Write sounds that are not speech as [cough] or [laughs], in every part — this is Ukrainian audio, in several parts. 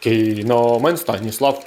Кіномен Станіслав.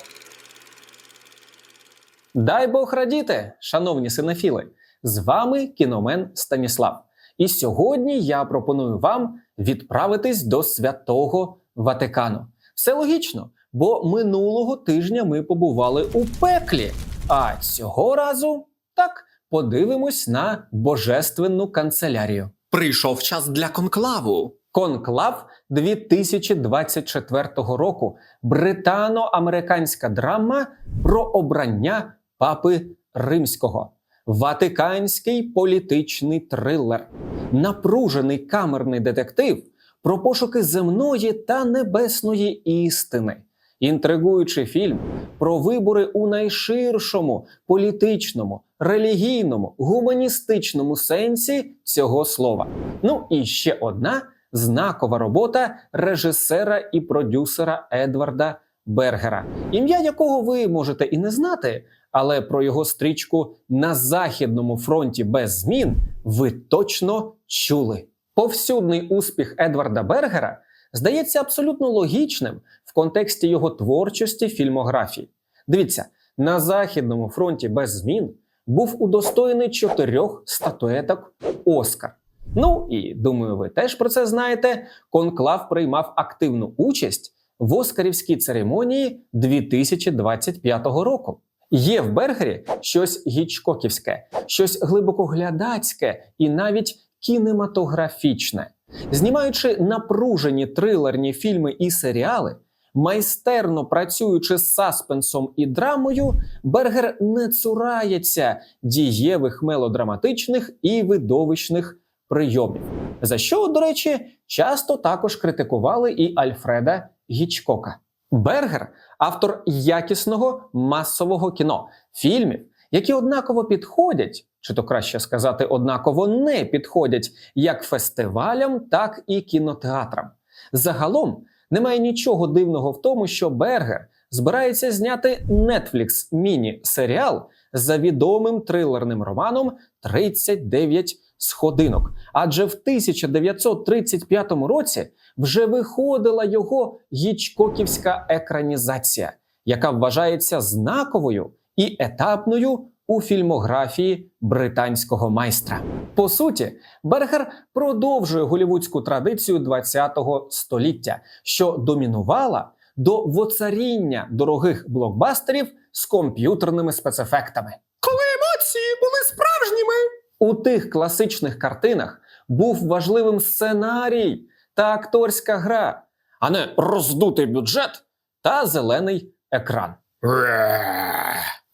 Дай Бог радіти, шановні синофіли! З вами кіномен Станіслав. І сьогодні я пропоную вам відправитись до святого Ватикану. Все логічно, бо минулого тижня ми побували у пеклі. А цього разу так подивимось на божественну канцелярію. Прийшов час для конклаву. Конклав 2024 року. Британо-американська драма про обрання папи римського. Ватиканський політичний трилер, напружений камерний детектив про пошуки земної та небесної істини, інтригуючий фільм про вибори у найширшому політичному, релігійному, гуманістичному сенсі цього слова. Ну і ще одна знакова робота режисера і продюсера Едварда Бергера, ім'я якого ви можете і не знати, але про його стрічку на західному фронті без змін ви точно чули. Повсюдний успіх Едварда Бергера здається абсолютно логічним в контексті його творчості фільмографії. Дивіться, на західному фронті без змін був удостоєний чотирьох статуеток Оскар. Ну і думаю, ви теж про це знаєте. Конклав приймав активну участь в Оскарівській церемонії 2025 року. Є в Бергері щось гічкоківське, щось глибокоглядацьке і навіть кінематографічне. Знімаючи напружені трилерні фільми і серіали, майстерно працюючи з саспенсом і драмою, Бергер не цурається дієвих мелодраматичних і видовищних прийомів. За що, до речі, часто також критикували і Альфреда Гічкока. Бергер автор якісного масового кіно, фільмів, які однаково підходять, чи то краще сказати, однаково не підходять як фестивалям, так і кінотеатрам. Загалом немає нічого дивного в тому, що Бергер збирається зняти Netflix міні-серіал за відомим трилерним романом «39 сходинок. Адже в 1935 році вже виходила його гічкоківська екранізація, яка вважається знаковою і етапною у фільмографії британського майстра. По суті, Бергер продовжує голівудську традицію ХХ століття, що домінувала до воцаріння дорогих блокбастерів з комп'ютерними спецефектами. Коли емоції були справжніми, у тих класичних картинах був важливим сценарій та акторська гра, а не роздутий бюджет та зелений екран.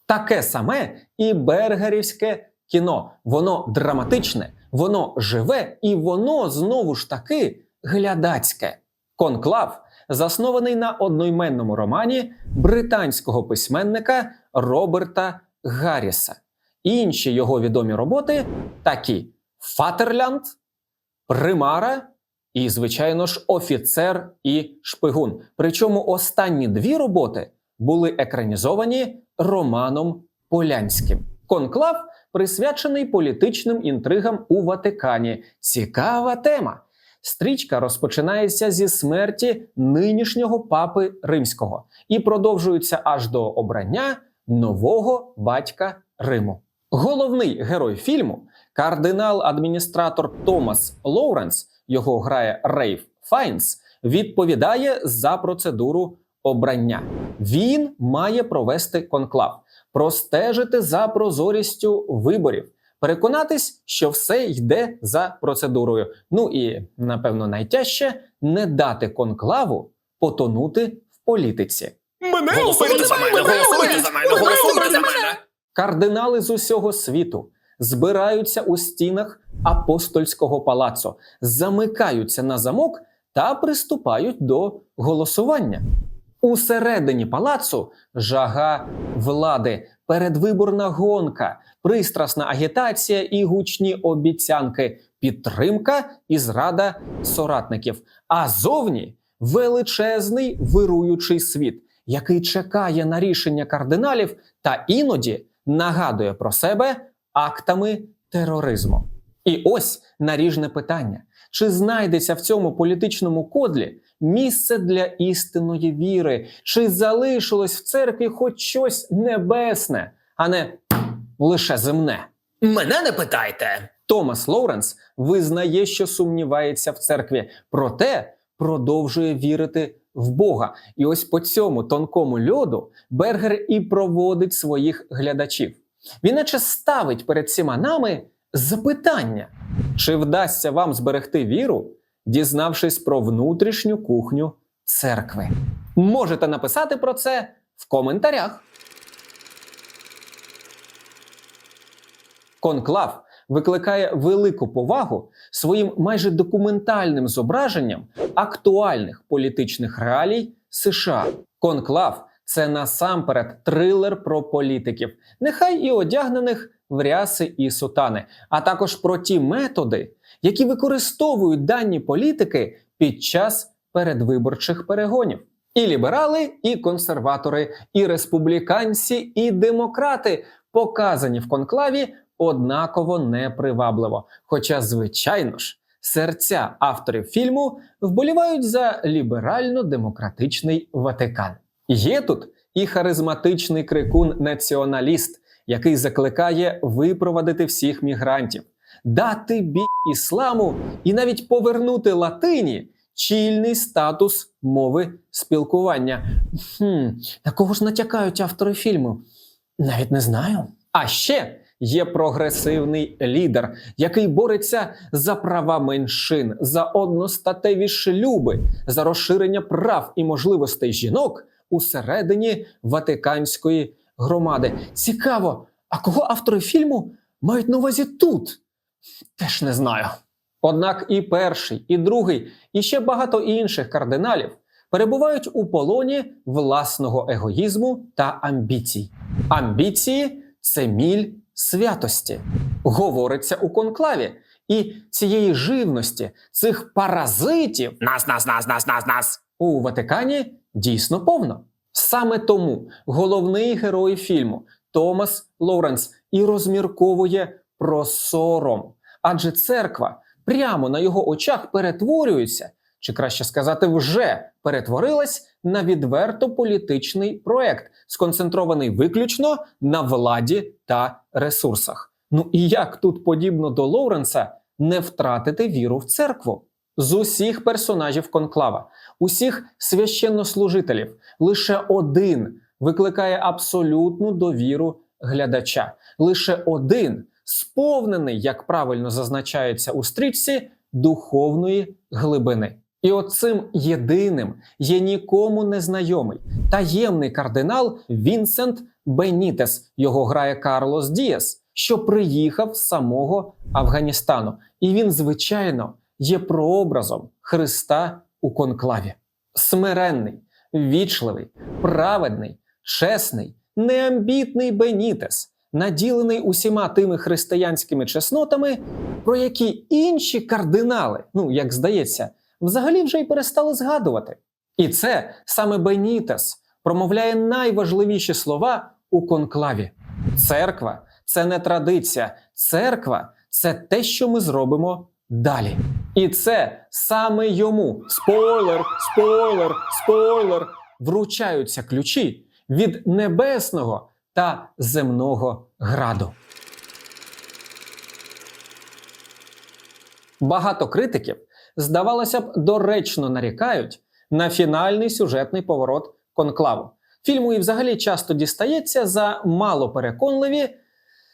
Таке саме і бергерівське кіно. Воно драматичне, воно живе і воно знову ж таки глядацьке. Конклав заснований на одноіменному романі британського письменника Роберта Гарріса. Інші його відомі роботи такі: Фатерлянд, Примара і, звичайно ж, офіцер і шпигун. Причому останні дві роботи були екранізовані Романом Полянським. Конклав присвячений політичним інтригам у Ватикані. Цікава тема. Стрічка розпочинається зі смерті нинішнього папи римського і продовжується аж до обрання нового батька Риму. Головний герой фільму, кардинал-адміністратор Томас Лоуренс, його грає Рейф Файнс, відповідає за процедуру обрання. Він має провести конклав, простежити за прозорістю виборів, переконатись, що все йде за процедурою. Ну і напевно найтяжче не дати конклаву потонути в політиці. Мене голосуйте за мене, голосуйте за мене, голосуйте за мене. Кардинали з усього світу збираються у стінах апостольського палацу, замикаються на замок та приступають до голосування. Усередині палацу жага влади, передвиборна гонка, пристрасна агітація і гучні обіцянки, підтримка і зрада соратників. А зовні величезний вируючий світ, який чекає на рішення кардиналів та іноді нагадує про себе актами тероризму. І ось наріжне питання: чи знайдеться в цьому політичному кодлі місце для істинної віри, чи залишилось в церкві хоч щось небесне, а не лише земне. Мене не питайте. Томас Лоуренс визнає, що сумнівається в церкві, проте продовжує вірити в Бога. І ось по цьому тонкому льоду Бергер і проводить своїх глядачів. Він наче ставить перед всіма нами запитання: чи вдасться вам зберегти віру, дізнавшись про внутрішню кухню церкви? Можете написати про це в коментарях. Конклав викликає велику повагу своїм майже документальним зображенням актуальних політичних реалій США. Конклав це насамперед трилер про політиків, нехай і одягнених в ряси і сутани, а також про ті методи, які використовують дані політики під час передвиборчих перегонів. І ліберали, і консерватори, і республіканці, і демократи показані в конклаві однаково непривабливо. Хоча, звичайно ж, серця авторів фільму вболівають за ліберально-демократичний Ватикан. Є тут і харизматичний крикун-націоналіст, який закликає випровадити всіх мігрантів, дати бій ісламу і навіть повернути латині чільний статус мови спілкування. Хм, на кого ж натякають автори фільму? Навіть не знаю. А ще є прогресивний лідер, який бореться за права меншин, за одностатеві шлюби, за розширення прав і можливостей жінок усередині Ватиканської громади. Цікаво, а кого автори фільму мають на увазі тут? Теж не знаю. Однак і перший, і другий, і ще багато інших кардиналів перебувають у полоні власного егоїзму та амбіцій. Амбіції це міль святості, говориться у конклаві. І цієї живності, цих паразитів Нас, нас, нас, нас, нас, нас. у Ватикані дійсно повно. Саме тому головний герой фільму Томас Лоуренс і розмірковує про сором, адже церква прямо на його очах перетворюється, чи краще сказати, вже перетворилась на відверто політичний проект, сконцентрований виключно на владі та ресурсах. Ну і як тут подібно до Лоуренса не втратити віру в церкву? З усіх персонажів конклава, усіх священнослужителів, лише один викликає абсолютну довіру глядача. Лише один сповнений, як правильно зазначається у стрічці, духовної глибини. І оцим єдиним є нікому незнайомий таємний кардинал Вінсент Бенітес. Його грає Карлос Діас, що приїхав з самого Афганістану. І він, звичайно, є прообразом Христа у конклаві. Смиренний, вічливий, праведний, чесний, неамбітний Бенітес, наділений усіма тими християнськими чеснотами, про які інші кардинали, ну як здається, взагалі вже й перестали згадувати. І це саме Бенітес промовляє найважливіші слова у конклаві. Церква це не традиція, церква це те, що ми зробимо далі. І це саме йому спойлер, спойлер, спойлер вручаються ключі від небесного та земного граду. Багато критиків, здавалося б, доречно нарікають на фінальний сюжетний поворот конклаву. Фільму і взагалі часто дістається за малопереконливі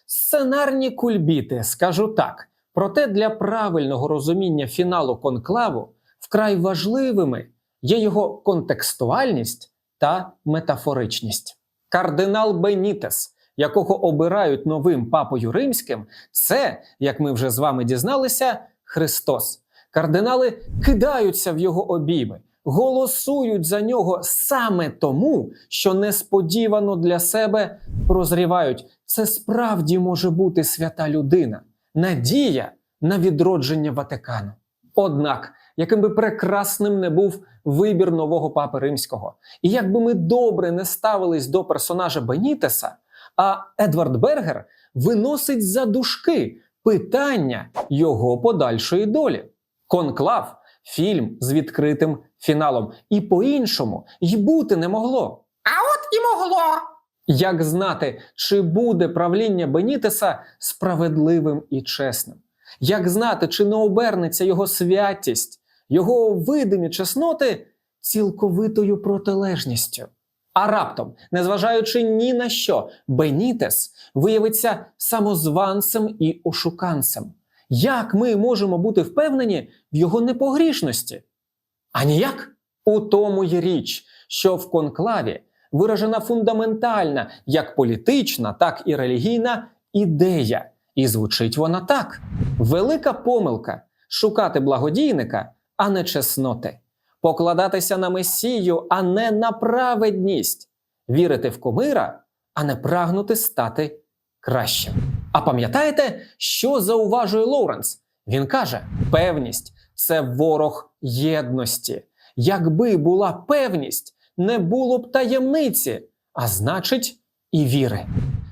сценарні кульбіти, скажу так. Проте для правильного розуміння фіналу конклаву вкрай важливими є його контекстуальність та метафоричність. Кардинал Бенітес, якого обирають новим папою римським, це, як ми вже з вами дізналися, Христос. Кардинали кидаються в його обійми, голосують за нього саме тому, що несподівано для себе прозрівають. Це справді може бути свята людина, надія на відродження Ватикану. Однак, яким би прекрасним не був вибір нового папи римського, і як би ми добре не ставились до персонажа Бенітеса, а Едвард Бергер виносить за дужки питання його подальшої долі. Конклав фільм з відкритим фіналом. І по-іншому й бути не могло. А от і могло. Як знати, чи буде правління Бенітеса справедливим і чесним? Як знати, чи не обернеться його святість, його видимі чесноти цілковитою протилежністю? А раптом, незважаючи ні на що, Бенітес виявиться самозванцем і ошуканцем. Як ми можемо бути впевнені в його непогрішності? А ніяк у тому й річ, що в конклаві виражена фундаментальна як політична, так і релігійна ідея. І звучить вона так: велика помилка шукати благодійника, а не чесноти, покладатися на месію, а не на праведність, вірити в комира, а не прагнути стати кращим. А пам'ятаєте, що зауважує Лоуренс? Він каже: певність це ворог єдності. Якби була певність, не було б таємниці, а значить, і віри.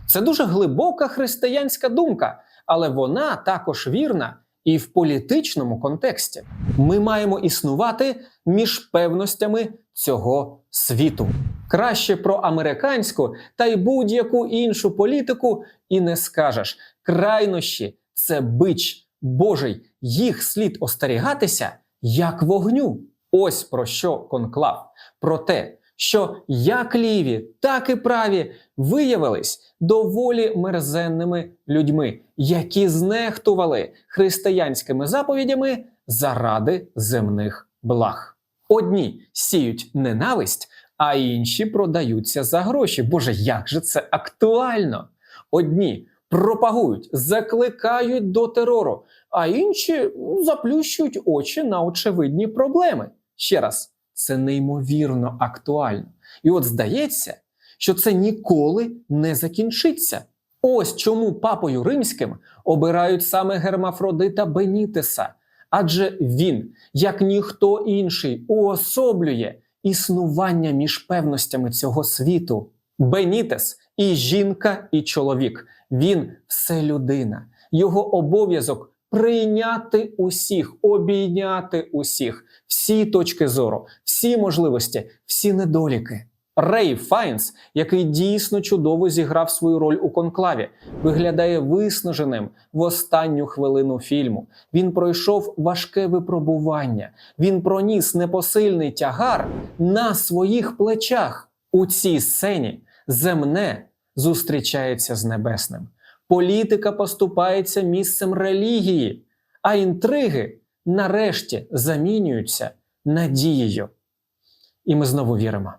Це дуже глибока християнська думка, але вона також вірна і в політичному контексті. Ми маємо існувати між певностями цього світу. Краще про американську та й будь-яку іншу політику і не скажеш. Крайнощі це бич Божий, їх слід остерігатися як вогню. Ось про що конклав. Про те, що як ліві, так і праві виявились доволі мерзенними людьми, які знехтували християнськими заповідями заради земних благ. Одні сіють ненависть, а інші продаються за гроші. Боже, як же це актуально! Одні пропагують, закликають до терору, а інші ну, заплющують очі на очевидні проблеми. Ще раз, це неймовірно актуально. І от здається, що це ніколи не закінчиться. Ось чому папою римським обирають саме Гермафродита Бенітеса, адже він, як ніхто інший, уособлює існування між певностями цього світу. Бенітес і жінка, і чоловік. Він все людина. Його обов'язок прийняти усіх, обійняти усіх, всі точки зору, всі можливості, всі недоліки. Рей Файнс, який дійсно чудово зіграв свою роль у конклаві, виглядає виснаженим в останню хвилину фільму. Він пройшов важке випробування. Він проніс непосильний тягар на своїх плечах. У цій сцені земне зустрічається з небесним. Політика поступається місцем релігії, а інтриги нарешті замінюються надією. І ми знову віримо.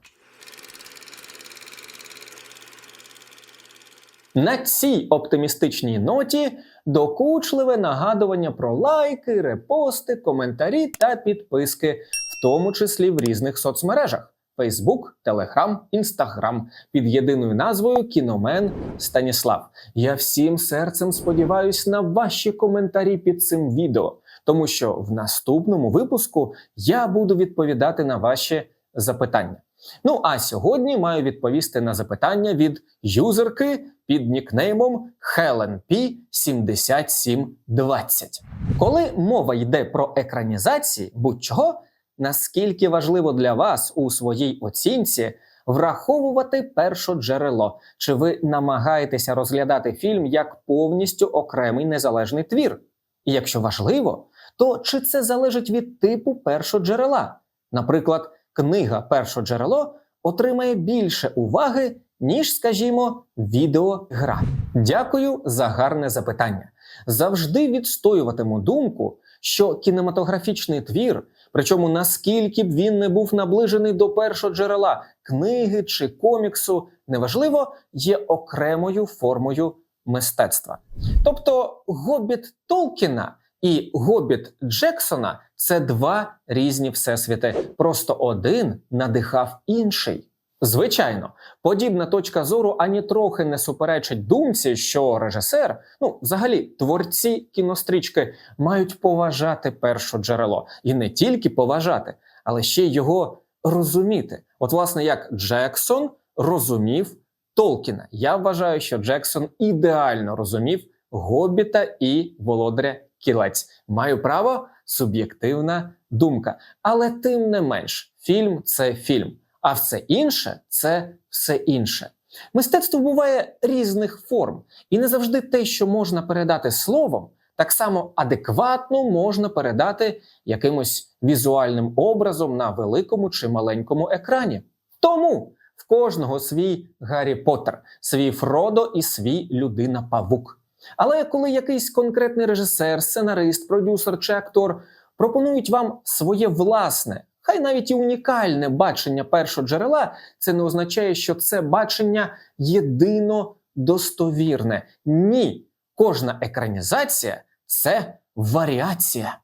На цій оптимістичній ноті докучливе нагадування про лайки, репости, коментарі та підписки, в тому числі в різних соцмережах: Facebook, Telegram, Instagram під єдиною назвою Кіномен Станіслав. Я всім серцем сподіваюсь на ваші коментарі під цим відео, тому що в наступному випуску я буду відповідати на ваші запитання. Ну а сьогодні маю відповісти на запитання від юзерки під нікнеймом HelenP7720. Коли мова йде про екранізації будь-чого, наскільки важливо для вас у своїй оцінці враховувати першоджерело? Чи ви намагаєтеся розглядати фільм як повністю окремий незалежний твір? І якщо важливо, то чи це залежить від типу першоджерела? Наприклад, книга першоджерело отримає більше уваги, ніж, скажімо, відеогра. Дякую за гарне запитання. Завжди відстоюватиму думку, що кінематографічний твір, причому наскільки б він не був наближений до першоджерела книги чи коміксу, неважливо, є окремою формою мистецтва. Тобто, гобіт Толкіна і гобіт Джексона це два різні всесвіти. Просто один надихав інший. Звичайно, подібна точка зору ані трохи не суперечить думці, що режисер, ну взагалі творці кінострічки, мають поважати перше джерело і не тільки поважати, але ще й його розуміти. От, власне, як Джексон розумів Толкіна. Я вважаю, що Джексон ідеально розумів Гобіта і Володаря Кілець. Маю право суб'єктивна думка. Але тим не менш, фільм це фільм, а все інше це все інше. Мистецтво буває різних форм, і не завжди те, що можна передати словом, так само адекватно можна передати якимось візуальним образом на великому чи маленькому екрані. Тому в кожного свій Гаррі Поттер, свій Фродо і свій людина Павук. Але коли якийсь конкретний режисер, сценарист, продюсер чи актор пропонують вам своє власне, хай навіть і унікальне бачення першого джерела, це не означає, що це бачення єдино достовірне. Ні, кожна екранізація це варіація.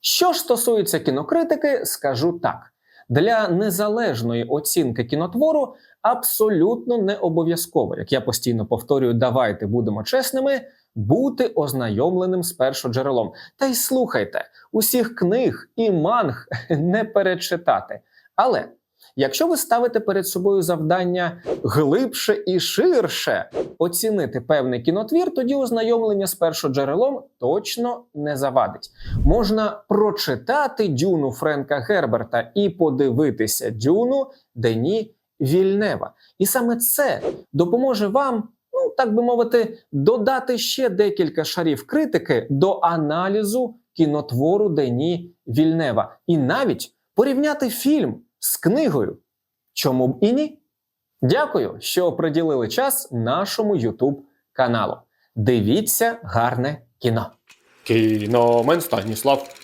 Що ж стосується кінокритики, скажу так: для незалежної оцінки кінотвору абсолютно не обов'язково, як я постійно повторюю, давайте будемо чесними, бути ознайомленим з першоджерелом. Та й слухайте, усіх книг і манг [laughs] не перечитати. Але якщо ви ставите перед собою завдання глибше і ширше оцінити певний кінотвір, тоді ознайомлення з першоджерелом точно не завадить. Можна прочитати дюну Френка Герберта і подивитися дюну Дені Вільнева. І саме це допоможе вам, ну так би мовити, додати ще декілька шарів критики до аналізу кінотвору Дені Вільнева, і навіть порівняти фільм з книгою. Чому б і ні? Дякую, що приділили час нашому YouTube каналу. Дивіться гарне кіно. Кіномен Станіслав.